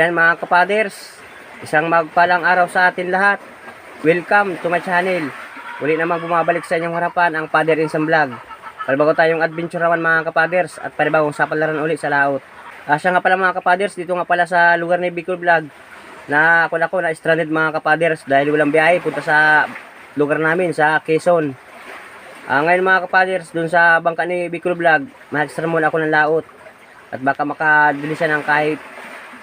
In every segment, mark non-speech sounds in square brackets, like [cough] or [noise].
Yan mga kapaders, isang magpalang araw sa atin lahat. Welcome to my channel. Uli namang bumabalik sa inyong harapan ang Father Insam Vlog. Palibago tayong adventure naman mga kapaders at panibagong sapalaran ulit sa laot. Siya nga pala mga kapaders, dito nga pala sa lugar ni Bicol Vlog na ako na ko na stranded mga kapaders dahil walang biyahe punta sa lugar namin sa Quezon. Ah, ngayon mga kapaders, dun sa bangka ni Bicol Vlog, mahagstran muna ako ng laot at baka makabili siya ng kahit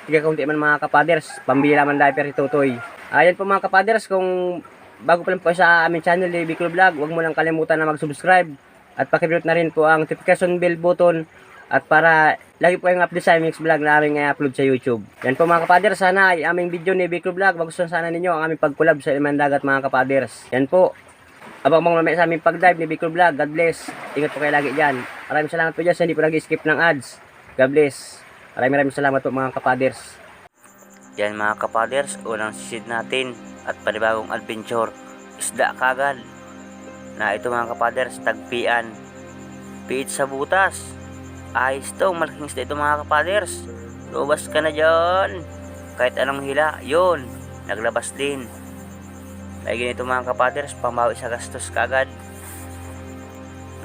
Tiga kaunti man mga kapaders, pambila man diaper itutoy. Ayan po mga kapaders, kung bago pa lang po sa aming channel ni Bicol Vlog, huwag mo lang kalimutan na mag-subscribe at pakipindot na rin po ang notification bell button at para lagi po kayong update sa aming vlog na aming i-upload sa YouTube. Yan po mga kapaders, sana ay aming video ni Bicol Vlog, magustuhan sana ninyo ang aming pag-collab sa Iman Dagat mga kapaders. Yan po. Abang mga mamaya sa aming pag-dive ni Bicol Vlog, God bless. Ingat po kayo lagi dyan. Maraming salamat po dyan sa hindi po nag-skip ng ads. God bless. Maraming maraming salamat po mga kapaders. Yan mga kapaders, unang sisid natin at panibagong adventure. Isda kagad. Na ito mga kapaders, tagpian. Piit sa butas. Ayos to, malaking isda ito mga kapaders. Lubas ka na dyan. Kahit anong hila, yun. Naglabas din. Lagi nito mga kapaders, pamawi sa gastos kagad.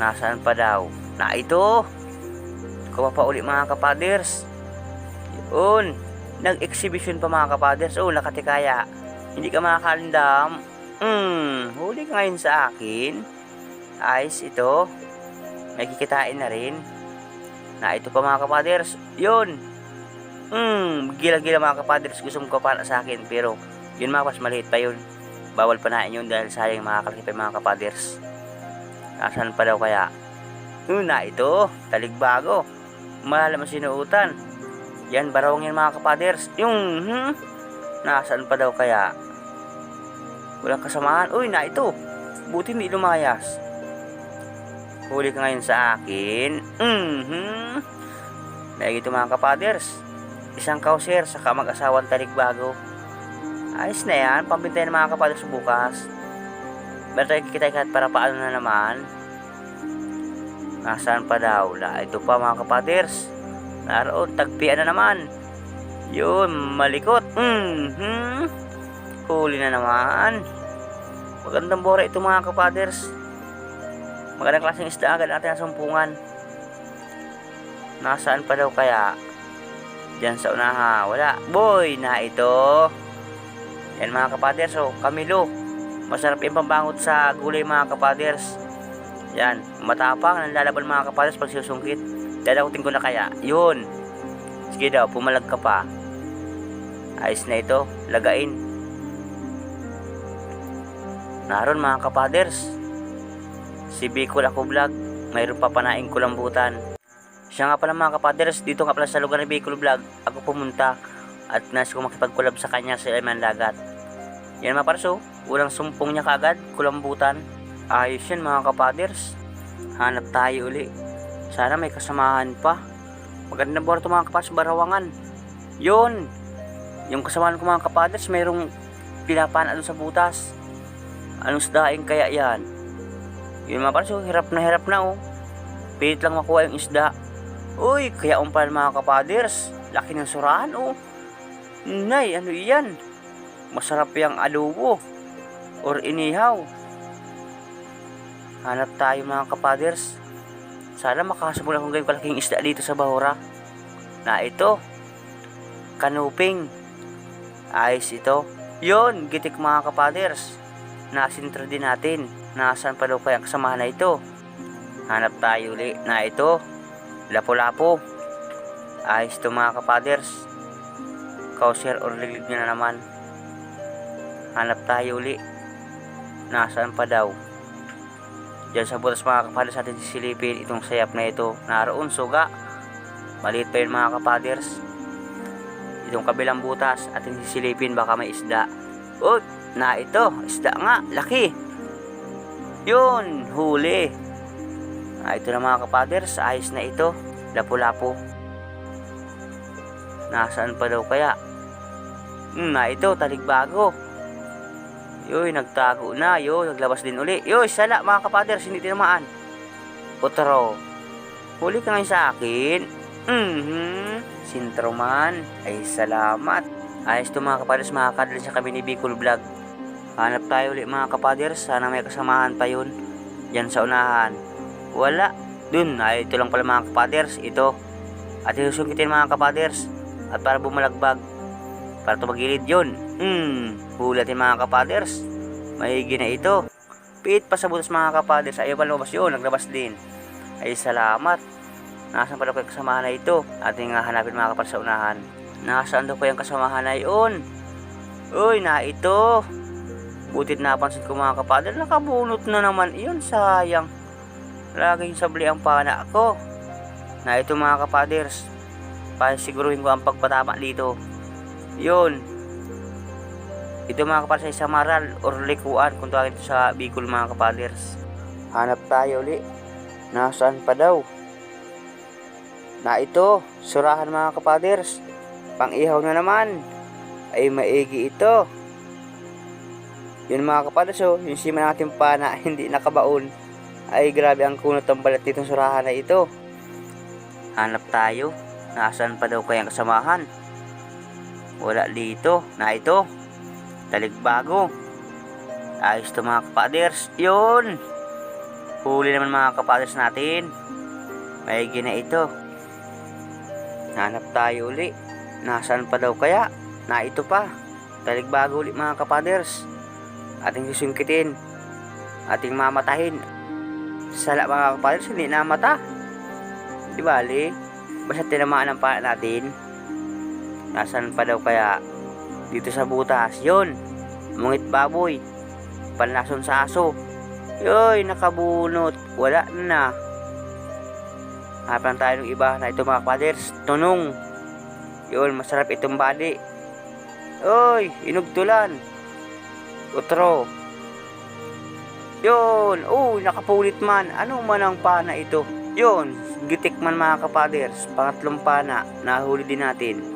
Nasaan pa daw? Na ito. Kuha pa uli mga kapaders. Yun. Nag-exhibition pa mga kapaders. Oh, nakatikaya. Hindi ka makakalindam. Hmm, huli ka ngayon sa akin. Ayos ito. May kikitain na rin. Na ito pa mga kapaders. Yun. Hmm, gila-gila mga kapaders. Gusto mo para sa akin. Pero, yun mga pas, maliit pa yun. Bawal pa na yun dahil sayang makakalaki pa mga kapaders. Nasaan pa daw kaya? Yun na ito. Taligbago. Malalam ang sinuutan. Yan, barawang yan mga kapaders. Yung, hmm, nasaan pa daw kaya? Walang kasamahan. Uy, na ito. Buti hindi lumayas. Huli ka ngayon sa akin. Mm-hmm. Dahil ito mga kapaders. Isang kauser sa mag-asawang taligbago. Ayos na yan. Pambintay ng mga kapaders bukas. Tayo kikita kahit para paano na naman. Nasaan pa daw? La, ito pa mga kapaders. Naroon, tagpian na naman. Yun, malikot. Mm-hmm. Huli na naman. Magandang bora ito mga kapaders. Magandang klaseng isda agad natin ang sumpungan. Nasaan pa daw kaya? Diyan sa unaha. Wala. Boy, na ito. Yan mga kapaders. Oh, kamilo. Masarap yung pambangot sa gulay mga kapaders. Yan. Matapang. Nanlalaban mga kapaders pag susungkit. Dadakutin ko na kaya. Yun. Sige daw, pumalag ka pa. Ayos na ito. Lagain. Naroon mga kapaders. Si Bicol ako vlog. Mayroon pa panaing kulambutan. Siya nga pala mga kapaders. Dito nga pala sa lugar ni Bicol vlog. Ako pumunta. At nais ko makipagkulab sa kanya sa Iman Dagat. Yan mga parso. Ulang sumpong niya kagad. Kulambutan. Ayos yan mga kapaders. Hanap tayo uli. Sana may kasamahan pa. Maganda ba ito mga kapaders barawangan. Yun. Yung kasamahan ko mga kapaders, mayroong pinapaan ano sa butas. Anong isdaing kaya yan? Yun mga kapaders, oh, hirap na hirap na oh. Pilit lang makuha yung isda. Uy, kaya umpal mga kapaders. Laki ng surahan oh. Nay, ano yan? Masarap yung adobo. Or inihaw. Hanap tayo mga kapaders. Sana makasabol akong ganyan kalaking isda dito sa Bahura. Na ito. Kanuping. Ayos ito. Yon, gitik mga kapaders. Nasintra din natin. Nasaan pa daw kaya kasamahan na ito? Hanap tayo uli na ito. Lapo-lapo. Ayos ito mga kapaders. Kauser or lilig na naman. Hanap tayo uli. Nasaan pa daw? Diyan sa butas mga kapaders natin sisilipin itong sayap na ito. Naroon suga. Maliit pa yun mga kapaders. Itong kabilang butas ating sisilipin baka may isda. Oh, na ito. Isda nga. Laki. Yun. Huli. Ah, ito na mga kapaders. Ayos na ito. Lapu-lapu. Nasaan pa daw kaya? Hmm, na ito. Taligbago. Yoy, nagtago na. Yo, naglabas din uli. Yoy, sala mga kapaders, hindi tinamaan. Otro. Huli ka ngayon sa akin. Mhm. Sintroman. Ay, salamat. Ayos to mga kapaders, makakadalin sa kami ni Bicol Vlog. Hanap tayo ulit mga kapaders. Sana may kasamahan pa yun. Yan sa unahan. Wala. Dun, ay ito lang pala mga kapaders. Ito. At isusungkitin mga kapaders. At para bumalagbag. Para tumagilid yun. Hmm. Hulatin mga kapaders. Maigi na ito. Pit pa sa butas mga kapaders. Ayaw pa lumabas yun. Naglabas din. Ay salamat. Nasaan pala ko yung kasamahan na ito? Ating nga hanapin mga kapaders sa unahan. Nasaan daw ko yung kasamahan na yun? Uy, na ito. Butit napansin ko mga kapaders. Nakabunot na naman. Iyon sayang. Laging sabli ang pana ko. Na ito mga kapaders. Para siguruhin ko ang pagpatama dito. Yun. Ito mga kapaders ay samaral or likuan kung tawagin ito sa Bicol mga kapaders. Hanap tayo uli. Nasaan pa daw? Na ito, surahan mga kapaders. Pang-ihaw na naman. Ay maigi ito. Yun mga kapaders oh, yung sima natin pa na [laughs] hindi nakabaon. Ay grabe ang kunot ng balat ditong surahan na ito. Hanap tayo. Nasaan pa daw kayang kasamahan? Wala dito. Na ito. Taligbago. Ayos to mga kapaders. Yun. Huli naman mga kapaders natin. Maigi na ito. Hanap tayo uli. Nasaan pa daw kaya? Na ito pa. Taligbago uli mga kapaders. Ating susungkitin. Ating mamatahin. Sala mga kapaders, hindi namata. Di bali. Basta tinamaan ang paa natin. Nasaan pa daw kaya? Dito sa butas. Yun. Mungit baboy. Panlason sa aso. Yoy, nakabunot. Wala na. Hapan tayo ng iba na ito mga kapaders. Tunong. Yun, masarap itong bali. Oy, inugtulan. Utro. Yun, uy, nakapulit man. Ano man ang pana ito? Yun, gitik man mga kapaders. Pangatlong pana, nahuli din natin.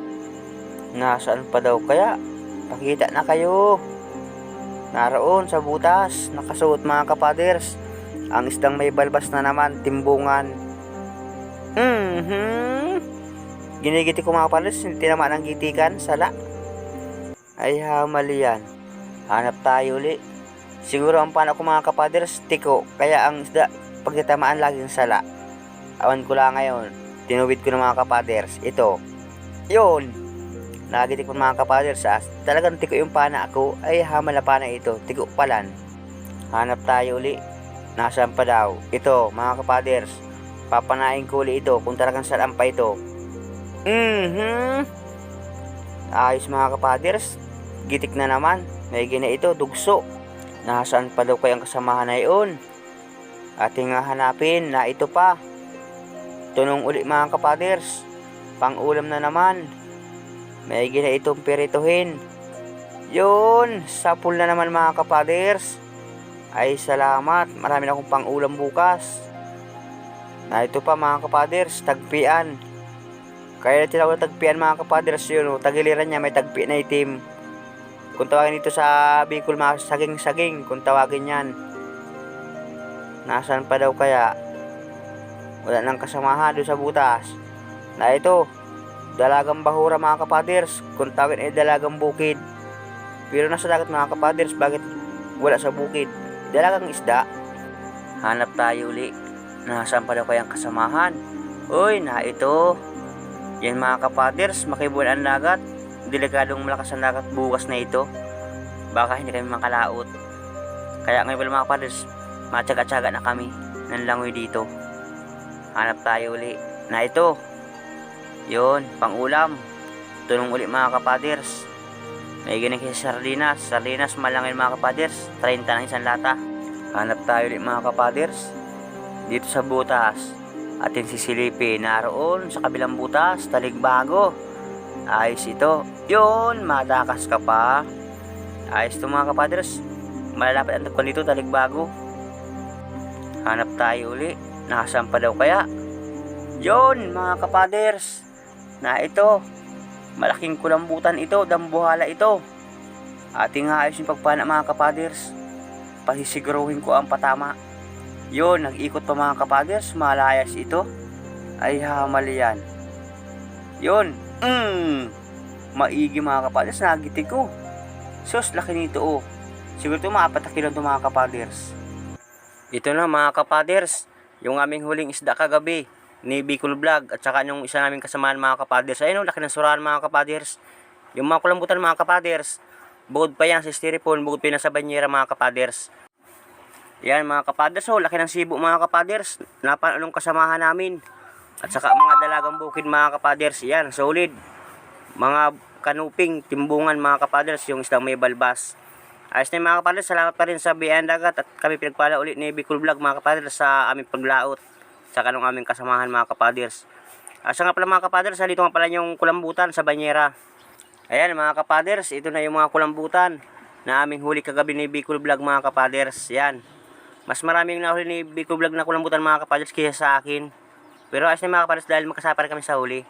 Nasaan pa daw kaya? Pakita na kayo. Naroon sa butas, nakasuot mga kapaders. Ang isdang may balbas na naman, timbungan. Mhm. Ginigiti ko mga kapaders, hindi naman ang gitikan, sala. Ay hamali yan. Hanap tayo uli. Siguro ang paano ko mga kapaders, tiko. Kaya ang isda, pagkitamaan laging sala. Awan ko lang ngayon. Tinuwid ko ng mga kapaders. Ito. Yun. Nagitik ng mga kapaders ah. Talagang tiko yung pana ako. Ay hamal na pana ito. Tiko palan. Hanap tayo uli. Nasaan pa daw? Ito mga kapaders. Papanain ko uli ito kung talagang salam pa ito. Mhm. Ayos mga kapaders. Gitik na naman. May gina ito. Dugso. Nasaan pa daw kayang kasamahan na yun? Ating hanapin na ito pa. Tunong uli mga kapaders. Pang-ulam na naman. May gina itong pirituhin. Yun, sapul na naman mga kapaders. Ay salamat, marami na akong pang-ulam bukas. Na ito pa mga kapaders, tagpian. Kaya tinawag na tagpian mga kapaders yun. oh. Tagiliran niya may tagpi na itim. Kung tawagin ito sa Bicol mga saging-saging, kung tawagin yan. Nasaan pa daw kaya? Wala nang kasamahan doon sa butas. Na ito, dalagang bahura mga kapaders, kung tawagin ay dalagang bukid. Pero nasa dagat mga kapaders, bakit wala sa bukid? Dalagang isda. Hanap tayo uli. Nasaan pa daw kayang kasamahan? Uy, na ito. Yan mga kapaders, makibuan ang dagat. Delikadong malakas ang dagat bukas na ito. Baka hindi kami makalaot. Kaya ngayon mga kapaders, matyaga-tyaga na kami ng langoy dito. Hanap tayo uli. Na ito. Yun, pang-ulam. Tulong uli mga kapaders. May ganyan kasi sardinas. Sardinas malangin mga kapaders. 30 ng isang lata. Hanap tayo ulit mga kapaders. Dito sa butas. Atin sisilipin. Naroon sa kabilang butas. Taligbago. Ayos ito. Yun, matakas ka pa. Ayos ito mga kapaders. Malalapit ang tagpan dito. Taligbago. Hanap tayo uli. Nakasaan pa daw kaya? Yun, mga kapaders. Na ito. Malaking kulambutan ito, dambuhala ito. Ating ayos yung pagpana mga kapaders. Pasisiguruhin ko ang patama. Yun, nag-ikot pa mga kapaders, malayas ito. Ay hamali yan. Yun. Mm. Maigi mga kapaders. Nagiti ko. Sus, laki nito oh. Siguro ito mga apat na kilo ito mga kapaders. Ito na mga kapaders. Yung aming huling isda kagabi ni Bicol Vlog at saka yung isa naming kasamaan mga kapaders. Ayun oh, laki ng surahan mga kapaders. Yung mga kulambutan mga kapaders. Bukod pa yan sa styrofoam, bukod pa yan sa banyera mga kapaders. Yan mga kapaders, oh, laki ng sibo mga kapaders. Napanulong kasamahan namin. At saka mga dalagang bukid mga kapaders. Yan, solid. Mga kanuping, timbungan mga kapaders, yung isang may balbas. Ayos na mga kapaders, salamat pa rin sa Biyan Dagat at kami pinagpala ulit ni Bicol Vlog mga kapaders sa aming paglaot. Sa kanong aming kasamahan mga kapaders. Asa nga pala mga kapaders, dito nga pala yung kulambutan sa banyera. Ayan mga kapaders, ito na yung mga kulambutan na aming huli kagabi ni Bicol Vlog mga kapaders. Yan. Mas maraming nahuli ni Bicol Vlog na kulambutan mga kapaders kaysa sa akin. Pero ayos na mga kapaders dahil magkasapar kami sa huli.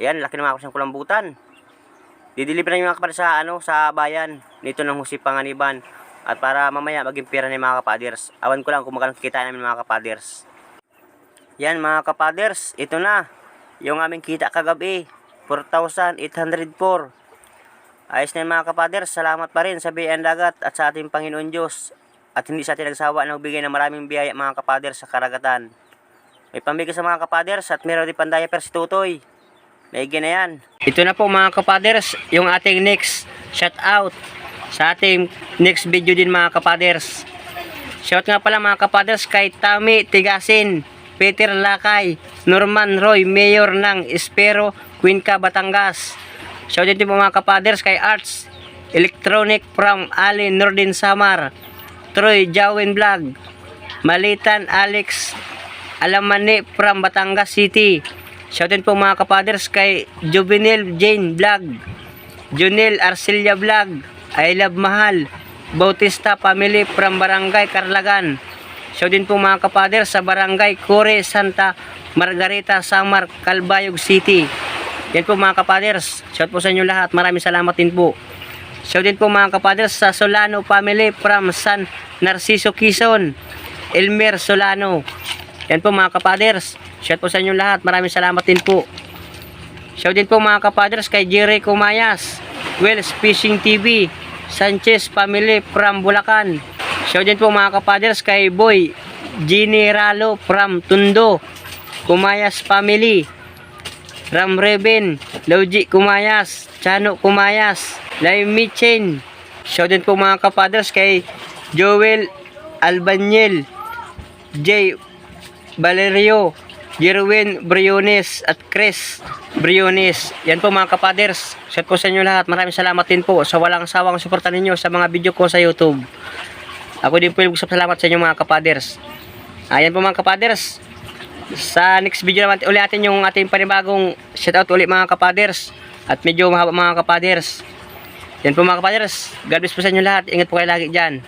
Ayan, laki na mga ng kulambutan. Didiliver na yung mga kapaders sa, ano, sa bayan. Nito ng Husi Panganiban. At para mamaya maging pera ni mga kapaders. Awan ko lang kung magkano kikita namin mga kapaders. Yan mga kapaders, ito na. Yung aming kita kagabi. 4,804. Ayos na mga kapaders, salamat pa rin sa BN Dagat at sa ating Panginoon Diyos. At hindi sa ating nagsawa na magbigay ng maraming biyaya mga kapaders sa karagatan. May pambigay sa mga kapaders at meron din pandaya per si Tutoy. Naigi na yan. Ito na po mga kapaders, yung ating next shout out sa ating next video din mga kapaders. Shout nga pala mga kapaders kay Tami Tigasin, Peter Lakay, Norman Roy, Mayor ng Espero, Cuenca, Batangas. Shout din po mga kapaders kay Arts Electronic from Ali Nordin Samar, Troy Jawin Vlog, Malitan Alex Alamani from Batangas City. Shout din po mga kapaders kay Juvenil Jane Vlog, Junel Arcelia Vlog, I Love Mahal, Bautista Family from Barangay Carlagan. Shout din po mga kapaders sa Barangay Core Santa Margarita Samar Calbayog City. Yan po mga kapaders. Shout po sa inyo lahat. Maraming salamat din po. Shout din po mga kapaders sa Solano family from San Narciso Quezon. Elmer Solano. Yan po mga kapaders. Shout po sa inyo lahat. Maraming salamat din po. Shout din po mga kapaders kay Jerry Kumayas. Wells Fishing TV. Sanchez family from Bulacan. Shout din po mga kapaders kay Boy Generalo from Tundo. Kumayas family. Ram Reben, Logi Kumayas, Chano Kumayas, Lai Michen. Shout din po mga kapaders kay Joel Albanyel, J. Valerio, Jerwin Briones at Chris Briones. Yan po mga kapaders. Shout po sa inyo lahat. Maraming salamat din po sa walang sawang suporta ninyo sa mga video ko sa YouTube. Ako din po salamat sa inyo mga kapaders. Ayan po mga kapaders. Sa next video naman ulit natin yung ating panibagong shoutout ulit mga kapaders. At medyo mahaba mga kapaders. Yan po mga kapaders. God bless po sa inyo lahat. Ingat po kayo lagi dyan.